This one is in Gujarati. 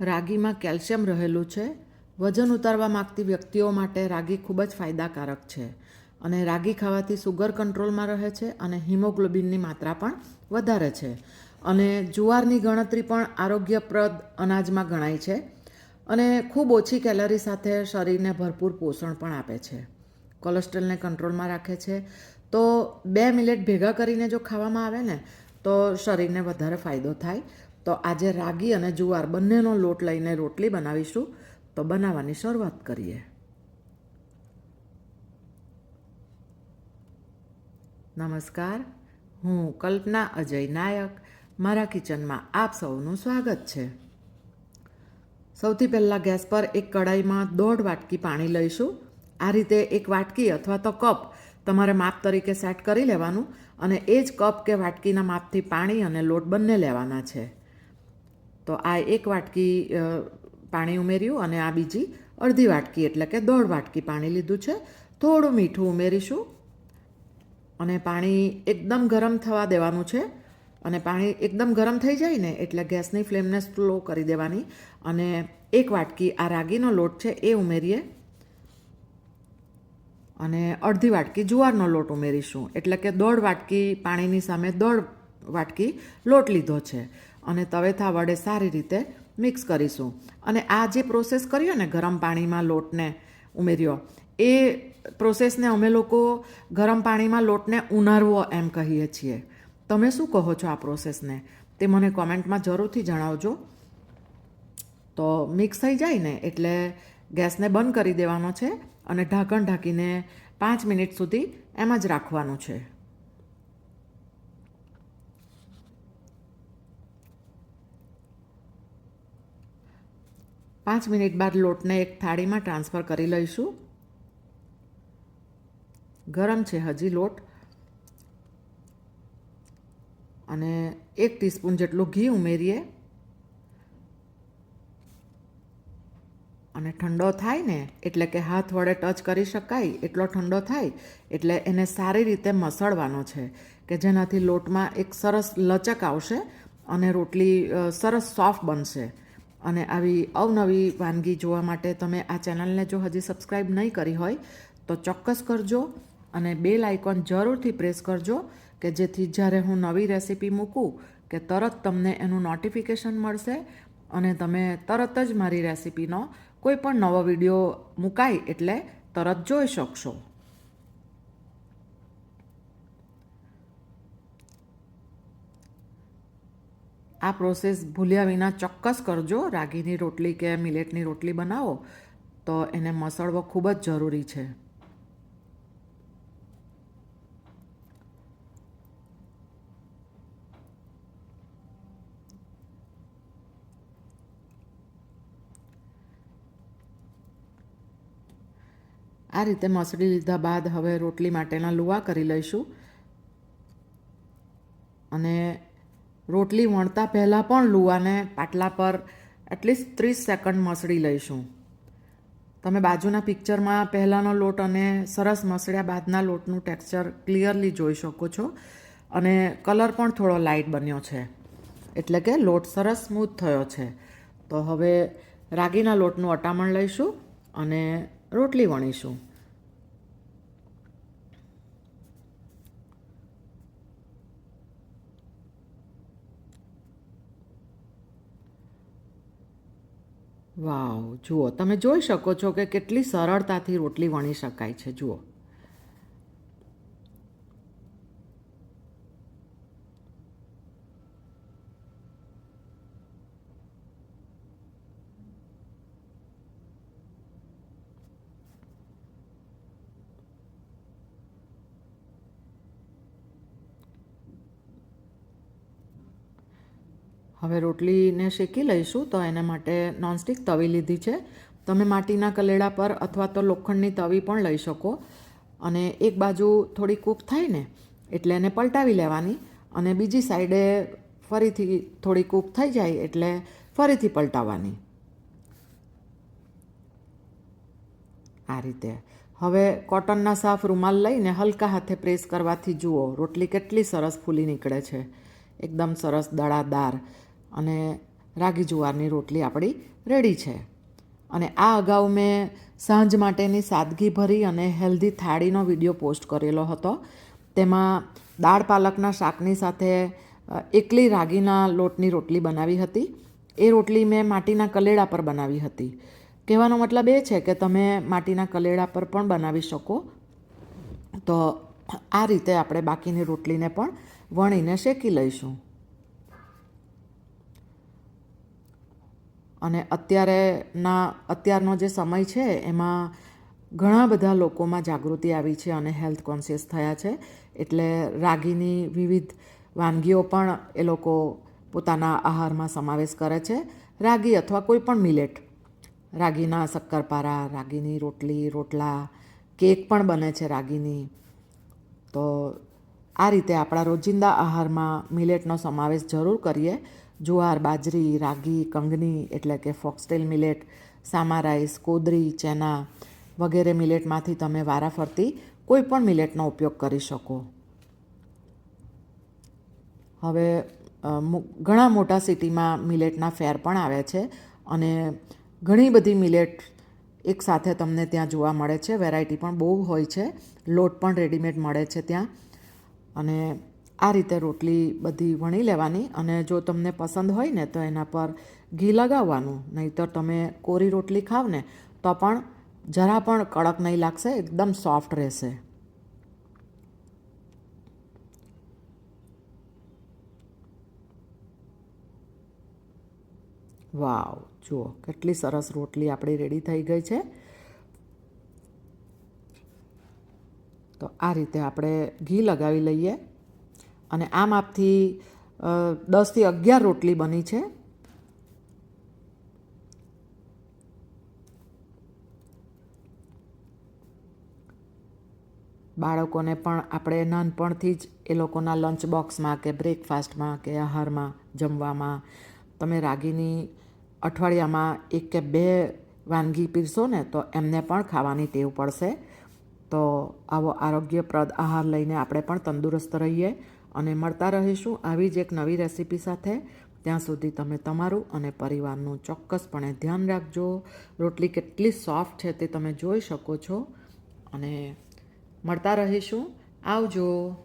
રાગીમાં કેલ્શિયમ રહેલું છે. વજન ઉતારવા માગતી વ્યક્તિઓ માટે રાગી ખૂબ જ ફાયદાકારક છે અને રાગી ખાવાથી સુગર કંટ્રોલમાં રહે છે અને હિમોગ્લોબિનની માત્રા પણ વધારે છે. અને જુવારની ગણતરી પણ આરોગ્યપ્રદ અનાજમાં ગણાય છે અને ખૂબ ઓછી કેલરી સાથે શરીરને ભરપૂર પોષણ પણ આપે છે. કોલેસ્ટ્રોલને કંટ્રોલમાં રાખે છે. તો બે મિલેટ ભેગા કરીને જો ખાવામાં આવે ને, તો શરીરને વધારે ફાયદો થાય. તો આજે રાગી અને જુવાર બંનેનો લોટ લઈને રોટલી બનાવીશું. તો બનાવવાની શરૂઆત કરીએ. નમસ્કાર, હું કલ્પના અજય નાયક. મારા કિચનમાં આપ સૌનું સ્વાગત છે. સૌથી પહેલાં ગેસ પર એક કડાઈમાં દોઢ વાટકી પાણી લઈશું. આ રીતે એક વાટકી અથવા તો કપ તમારે માપ તરીકે સેટ કરી લેવાનું અને એ જ કપ કે વાટકીના માપથી પાણી અને લોટ બંને લેવાના છે. તો આ એક વાટકી પાણી ઉમેર્યું અને આ બીજી અડધી વાટકી, એટલે કે દોઢ વાટકી પાણી લીધું છે. થોડું મીઠું ઉમેરીશું અને પાણી એકદમ ગરમ થવા દેવાનું છે. અને પાણી એકદમ ગરમ થઈ જાય ને, એટલે ગેસની ફ્લેમને સ્લો કરી દેવાની અને એક વાટકી આ રાગીનો લોટ છે એ ઉમેરીએ. અને અડધી વાટકી જુવારનો લોટ ઉમેરીશું, એટલે કે દોઢ વાટકી પાણીની સામે દોઢ વાટકી લોટ લીધો છે અને તવેથા વડે સારી રીતે મિક્સ કરીશું. અને આ જે પ્રોસેસ કર્યો ને ગરમ પાણીમાં લોટને ઉમેર્યો, એ પ્રોસેસને અમે લોકો ગરમ પાણીમાં લોટને ઉનારવો એમ કહીએ છીએ. તમે શું કહો છો આ પ્રોસેસને તે મને કોમેન્ટમાં જરૂરથી જણાવજો. તો મિક્સ થઈ જાય ને એટલે ગેસને બંધ કરી દેવાનો છે અને ઢાંકણ ઢાંકીને પાંચ મિનિટ સુધી એમ જ રાખવાનું છે. પાંચ મિનિટ બાદ લોટને એક થાળીમાં ટ્રાન્સફર કરી લઈશું. ગરમ છે હજી લોટ. અને એક ટીસ્પૂન જેટલું ઘી ઉમેરીએ. અને ઠંડો થાય ને, એટલે કે હાથ વડે ટચ કરી શકાય, એટલો ઠંડો થાય, એટલે એને સારી રીતે મસળવાનો છે, કે જેનાથી લોટમાં એક સરસ લચક આવશે અને રોટલી સરસ સોફ્ટ બનશે. અને આવી અવનવી વાનગી જોવા માટે તમે આ ચેનલને જો હજી સબસ્ક્રાઈબ નહીં કરી હોય, તો ચોક્કસ કરજો અને બેલ આઇકોન જરૂરથી પ્રેસ કરજો કે જેથી જ્યારે હું નવી રેસીપી મૂકું કે તરત તમને એનું નોટિફિકેશન મળશે અને તમે તરત જ મારી રેસીપીનો કોઈ પણ નવો વીડિયો મુકાય એટલે તરત જોઈ શકશો. આ પ્રોસેસ ભૂલ્યા વિના ચોક્કસ કરજો. રાગીની રોટલી કે મિલેટની રોટલી બનાવો તો એને મસળવો ખૂબ જ જરૂરી છે. આ રીતે મસળી લીધા બાદ હવે રોટલી માટેના લુવા કરી લઈશું. અને રોટલી વણતા પહેલાં પણ લુવાને પાટલા પર એટલીસ્ટ ત્રીસ સેકન્ડ મસળી લઈશું. તમે બાજુના પિક્ચરમાં પહેલાંનો લોટ અને સરસ મસળ્યા બાદના લોટનું ટેક્સચર ક્લિયરલી જોઈ શકો છો. અને કલર પણ થોડો લાઇટ બન્યો છે. એટલે કે લોટ સરસ સ્મૂથ થયો છે. તો હવે રાગીના લોટનું અટામણ લઈશું અને રોટલી વણીશું. વાવ જુઓ તમે જોઈ શકો છો કે કેટલી સરળતાથી રોટલી વણી શકાય છે જુઓ. હવે રોટલીને શેકી લઈશું તો એના માટે નોનસ્ટિક તવી લીધી છે. તમે માટીના કલેડા પર અથવા તો લોખંડની તવી પણ લઈ શકો. અને એક બાજુ થોડી કૂક થાય ને એટલે એને પલટાવી લેવાની અને બીજી સાઈડે ફરીથી થોડી કૂક થઈ જાય એટલે ફરીથી પલટાવવાની. આ રીતે. હવે કોટનના સાફ રૂમાલ લઈને હલકા હાથે પ્રેસ કરવાથી જુઓ રોટલી કેટલી સરસ ફૂલી નીકળે છે. એકદમ સરસ દળાદાર. અને રાગી જુવારની રોટલી આપણી રેડી છે. અને આ અગાઉ મેં સાંજ માટેની સાદગી ભરી અને હેલ્ધી થાળીનો વીડિયો પોસ્ટ કરેલો હતો. તેમાં દાળ પાલકના શાકની સાથે એકલી રાગીના લોટની રોટલી બનાવી હતી. એ રોટલી મેં માટીના કલેડા પર બનાવી હતી. કહેવાનો મતલબ એ છે કે તમે માટીના કલેડા પર પણ બનાવી શકો. તો આ રીતે આપણે બાકીની રોટલીને પણ વણીને શેકી લઈશું. અને અત્યારેના અત્યારનો જે સમય છે, એમાં ઘણા બધા લોકોમાં જાગૃતિ આવી છે અને હેલ્થ કોન્શિયસ થયા છે. એટલે રાગીની વિવિધ વાનગીઓ પણ એ લોકો પોતાના આહારમાં સમાવેશ કરે છે. રાગી અથવા કોઈ પણ મિલેટ. રાગીના શક્કરપારા, રાગીની રોટલી, રોટલા, કેક પણ બને છે રાગીની. તો આ રીતે આપણા રોજિંદા આહારમાં મિલેટનો સમાવેશ જરૂર કરીએ. જુવાર, બાજરી, રાગી, કંગની એટલે કે ફોક્સટેલ મિલેટ, સામા રાઈસ, કોદરી, ચેના વગેરે મિલેટમાંથી તમે વારાફરતી કોઈ પણ મિલેટનો ઉપયોગ કરી શકો. હવે ઘણા મોટા સિટીમાં મિલેટના ફેર પણ આવે છે અને ઘણી બધી મિલેટ એકસાથે તમને ત્યાં જોવા મળે છે. વેરાયટી પણ બહુ હોય છે. લોટ પણ રેડીમેડ મળે છે ત્યાં. અને આ રીતે રોટલી બધી વણી લેવાની અને જો તમને પસંદ હોય ને તો એના પર ઘી લગાવવાનું. નહીંતર તમે કોરી રોટલી ખાવ ને તો પણ જરા પણ કડક નહીં લાગશે, એકદમ સોફ્ટ રહેશે. વાવ, જુઓ કેટલી સરસ રોટલી આપણી રેડી થઈ ગઈ છે. તો આ રીતે આપણે ઘી લગાવી લઈએ. અને આ માપથી દસથી અગિયાર રોટલી બની છે. બાળકોને પણ આપણે નાનપણથી જ એ લોકોના લંચ બોક્સમાં કે બ્રેકફાસ્ટમાં કે આહારમાં, જમવામાં, તમે રાગીની અઠવાડિયામાં એક કે બે વાનગી પીરશો ને તો એમને પણ ખાવાની ટેવ પડશે. તો આવો આરોગ્યપ્રદ આહાર લઈને આપણે પણ તંદુરસ્ત રહીએ. અને મળતા રહીશું આવી જ એક નવી રેસીપી સાથે. ત્યાં સુધી તમે તમારું અને પરિવારનું ચોક્કસપણે ધ્યાન રાખજો. રોટલી કેટલી સોફ્ટ છે તે તમે જોઈ શકો છો. અને મળતા રહીશું. આવજો.